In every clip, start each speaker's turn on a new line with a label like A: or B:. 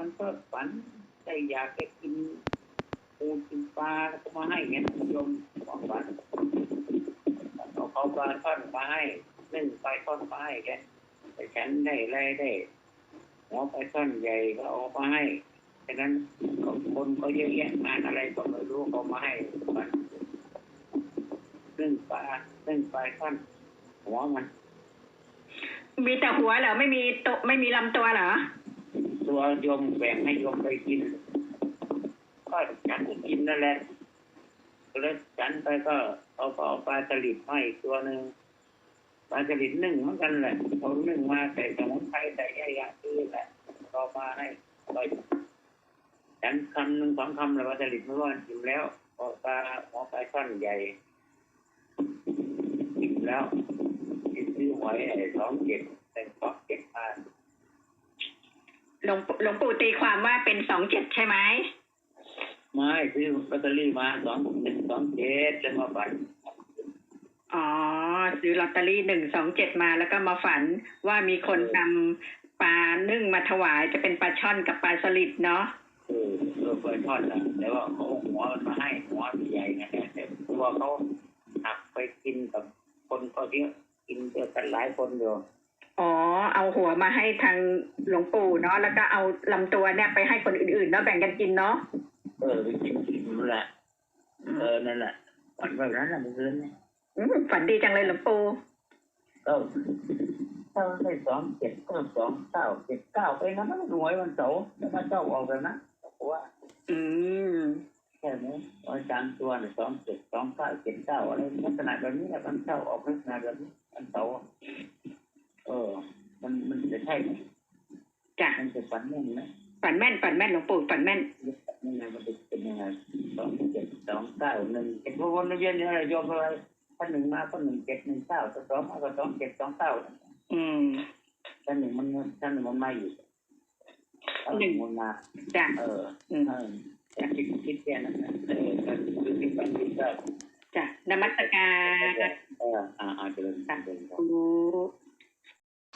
A: มันก็ฝันใจอยากจะกินปูกินปลาก็มาให้เงี้ยโยมบอกฝันเอาเขาปลาทอดมาให้นึ่งปทอดมาให้แกแต่ฉันได้ไรได้หัวปลาทอดใหญ่ก็เอามาให้ฉะนั้นคนก็เยอะแยะงานอะไรก็ไม่รู้เขามาให้ฝันนึ่งปลานึ่งปลาทอดหัวมัน
B: มีแต่หัวเหรอไม่มีตัวไม่มีลำตัวเหรอ
A: ตัวโยมแบ่งให้โยมไปกิน ก็ฉันก็กินนั่นแหละแล้วฉันไปก็เอาเอาปลาสลิดมาอีกตัวหนึ่งปลาสลิดนึ่งเหมือนกันแหละเขานึ่งมาใส่สมุนไพรใส่ยายางอื่แหละก็มาให้ก็ฉันคำหนึ่งสองคำแล้วปลาสลิดไม่ว่ากินแล้วพอปลาหมอปลาช่อนใหญ่กินแล้วกินซื้อหวยไอ้สองเจ็ดแต่สองเจ็ดมา
B: ห ลวงหลวงปู่ตีความว่าเป็นสองเจ็ดใช่ไหม
A: ไม่ซื้อลอตเตอรี่มาสองหนึ่งสองเจ็ดแล้วมาฝัน
B: อ๋อซื้อลอตเตอรี่หนึ่งสองเจ็ดมาแล้วก็มาฝันว่ามีคนนำปลานึ่งมาถวายจะเป็นปลาช่อนกับปลาสลิดเนาะ
A: เออเออเปิดทอดนะแต่ว่าเขาเอาหัวมันมาให้หัวใหญ่ไงแต่ตัวเขาหักไปกินกับคนก็เยอะกินเจอกันหลายคนอยู่
B: อ๋อ เอาหัวมาให้ทางหลวงปู่เนาะ แล้วก็เอาลำตัวเนี่ยไปให้คนอื่นๆเนาะแบ่งกันกินเนาะ
A: เออไปกินกินนั่นแหละเออ นั่นแหละฝันแบบนั้นแหละเมื่อคืนเนี่ย
B: อืมฝันดีจังเลยหลวงปู่
A: ก็ถ้าได้สองเจ็ดก็สองเก้าเจ็ดเก้าไปนะมันรวยวันเสาร์แล้วมาเจ้าออกแบบนั้นเพราะว่า
B: อืม
A: แค่นี้ร้อยสามตัวเนี่ยสองเจ็ดสองเก้าเจ็ดเก้าอะไรลักษณะแบบนี้แหละมันเจ้าออกลักษณะแบบนี้มันเสาร์เออ มันมันจะใช่ไหม
B: จ้ะ
A: มันจะฝันแม่นไหม
B: ฝันแม่นฝันแม่นหลวงปู่ฝันแม่น
A: ยังไงมันจะเป็นยังไงสองเจ็ดสองเก้าหนึ่งเจ็ดพวกวนเวียนเนี่ยโยมอะไรถ้าหนึ่งมาก็หนึ่งเจ็ดหนึ่งเก้าถ้าสองมาก็สองเจ็ดสองเก้า
B: อืม
A: ถ้าหนึ่งมันถ้าหนึ่งมันมาอยู่ถ้าหนึ่งมันมา
B: จ้ะ
A: เออ
B: อืม
A: เออแต่คิดคิดแค่นั้นนะเออก็คือคิดไปคิดได้
B: จ้ะนมัสการ
A: เอออ่าอาจจะเป็นเดิน
B: โอ้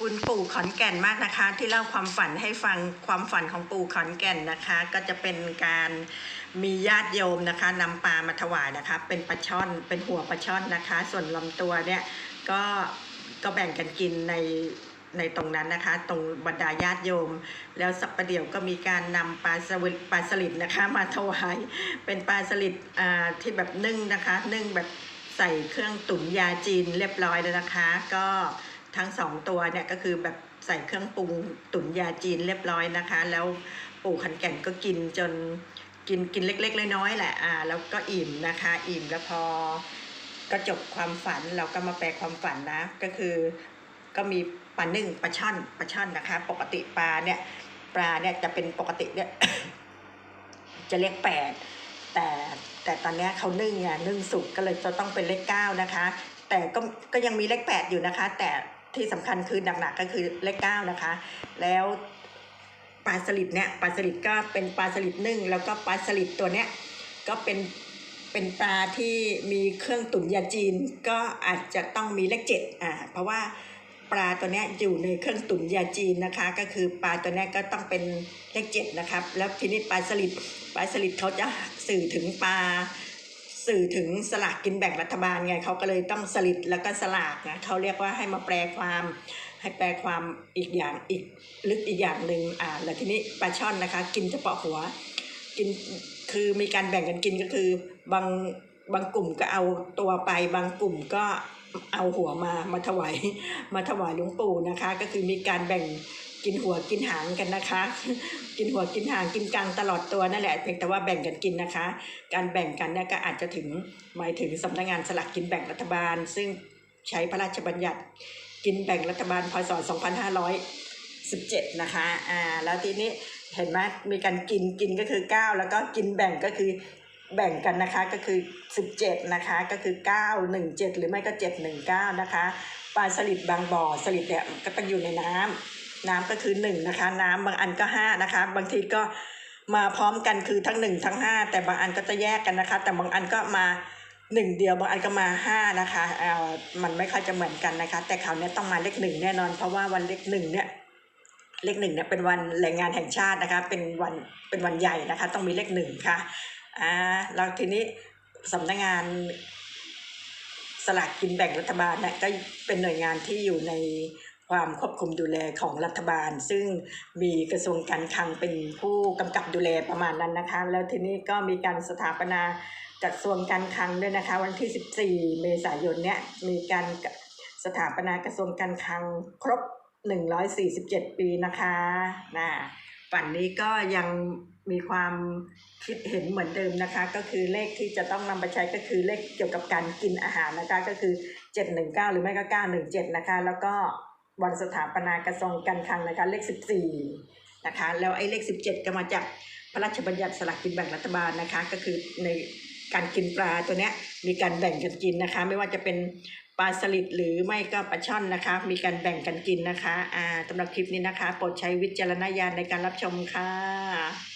C: คุณปู่ขอนแก่นมากนะคะ ที่เล่าความฝันให้ฟังความฝันของปู่ขอนแก่นนะคะ ก็จะเป็นการมีญาติโยมนะคะนำปลามาถวายนะคะ เป็นปลาช่อนเป็นหัวปลาช่อนนะคะ ส่วนลำตัวเนี่ยก็ก็แบ่งกันกินในในตรงนั้นนะคะ ตรงบรรดาญาติโยม แล้วสักปะเดี๋ยวก็มีการนำปลาสวิปลาสลิดนะคะ มาถวายเป็นปลาสลิดอ่าที่แบบนึ่งนะคะ นึ่งแบบใส่เครื่องตุ๋นยาจีนเรียบร้อยแล้วนะคะ ก็ ทั้งสองตัวเนี่ยก็คือแบบใส่เครื่องปรุงตุ๋นยาจีนเรียบร้อยนะคะ แล้วปู่ขันแก่นก็กินจนกินกินเล็กๆน้อยๆแหละอ่าแล้วก็อิ่มนะคะ อิ่มแล้วพอก็จบความฝันเราก็มาแปลความฝันนะ ก็คือก็มีปลานึ่งปลาช่อนปลาช่อนนะคะ ปกติปลาเนี่ยปลาเนี่ยจะเป็นปกติเนี่ยจะเลขแปดแต่แต่ตอนนี้เขานึ่งไงนึ่งสุกก็เลยจะต้องเป็นเลขเก้านะคะ แต่ก็ก็ยังมีเลขแปดอยู่นะคะ แต่ ที่สำคัญคือหนักๆก็คือเลขเก้านะคะ แล้วปลาสลิดเนี่ยปลาสลิดก็เป็นปลาสลิดนึ่ง แล้วก็ปลาสลิดตัวเนี้ยก็เป็นเป็นปลาที่มีเครื่องตุ๋นยาจีน ก็อาจจะต้องมีเลขเจ็ดอ่าเพราะว่าปลาตัวเนี้ยอยู่ในเครื่องตุ๋นยาจีนนะคะ ก็คือปลาตัวเนี้ยก็ต้องเป็นเลขเจ็ดนะครับ แล้วทีนี้ปลาสลิดปลาสลิดเขาจะสื่อถึงปลา สื่อถึงสลากกินแบ่งรัฐบาลไงเขาก็เลยต้องสลิดแล้วก็สลากนะเขาเรียกว่าให้มาแปลความให้แปลความอีกอย่างอีกลึกอีกอย่างหนึ่งอ่าแล้วทีนี้ปลาช่อนนะคะ กินเฉพาะหัวกินคือมีการแบ่งกันกินก็คือบางบางกลุ่มก็เอาตัวไป บางกลุ่มก็เอาหัวมามาถวายมาถวายหลวงปู่นะคะ ก็คือมีการแบ่ง กินหัวกินหางกันนะคะ กินหัวกินหางกินกลางตลอดตัวนั่นแหละเพียงแต่ว่าแบ่งกันกินนะคะ การแบ่งกันเนี่ยก็อาจจะถึงหมายถึงสำนักงานสลากกินแบ่งรัฐบาล ซึ่งใช้พระราชบัญญัติกินแบ่งรัฐบาลพศ 2517 นะคะ อ่า แล้วทีนี้เห็นไหมมีการกิน กินก็คือ 9 แล้วก็กินแบ่งก็คือแบ่งกันนะคะ ก็คือ 17 นะคะ ก็คือ 917 หรือไม่ก็ 719 นะคะ ปลาสลิดบางบ่อ สลิดเนี่ยก็ต้องอยู่ในน้ำ น้ำก็คือหนึ่งนะคะน้ำบางอันก็ห้านะคะ บางทีก็มาพร้อมกันคือทั้งหนึ่งทั้งห้าแต่บางอันก็จะแยกกันนะคะ แต่บางอันก็มาหนึ่งเดียวบางอันก็มาห้านะคะเอ่อมันไม่ค่อยจะเหมือนกันนะคะ แต่คราวนี้ต้องมาเลขหนึ่งแน่นอน เพราะว่าวันเลขหนึ่งเนี่ยเลขหนึ่งเนี่ยเป็นวันแรงงานแห่งชาตินะคะ เป็นวันเป็นวันใหญ่นะคะ ต้องมีเลขหนึ่งค่ะอ่าแล้วทีนี้สำนักงานสลากกินแบ่งรัฐบาลเนี่ยก็เป็นหน่วยงานที่อยู่ใน ความควบคุมดูแลของรัฐบาล ซึ่งมีกระทรวงการคลังเป็นผู้กำกับดูแลประมาณนั้นนะคะ แล้วทีนี้ก็มีการสถาปนากระทรวงการคลังด้วยนะคะ วันที่ 14 เมษายนเนี่ยมีการสถาปนากระทรวงการคลังครบ 147 ปีนะคะนะฝันนี้ก็ยังมีความคิดเห็นเหมือนเดิมนะคะ ก็คือเลขที่จะต้องนำไปใช้ก็คือเลขเกี่ยวกับการกินอาหารนะคะ ก็คือ 719 หรือไม่ก็ 917 นะคะ แล้วก็ วันสถาปนากระทรวงการคลังนะคะเลข 14นะคะแล้วไอ้เลข 17 ก็มาจากพระราชบัญญัติสลากกินแบ่งรัฐบาลนะคะ ก็คือในการกินปลาตัวเนี้ยมีการแบ่งกันกินนะคะ ไม่ว่าจะเป็นปลาสลิดหรือไม่ก็ปลาช่อนนะคะ มีการแบ่งกันกินนะคะอ่าสำหรับคลิปนี้นะคะโปรดใช้วิจารณญาณในการรับชมค่ะ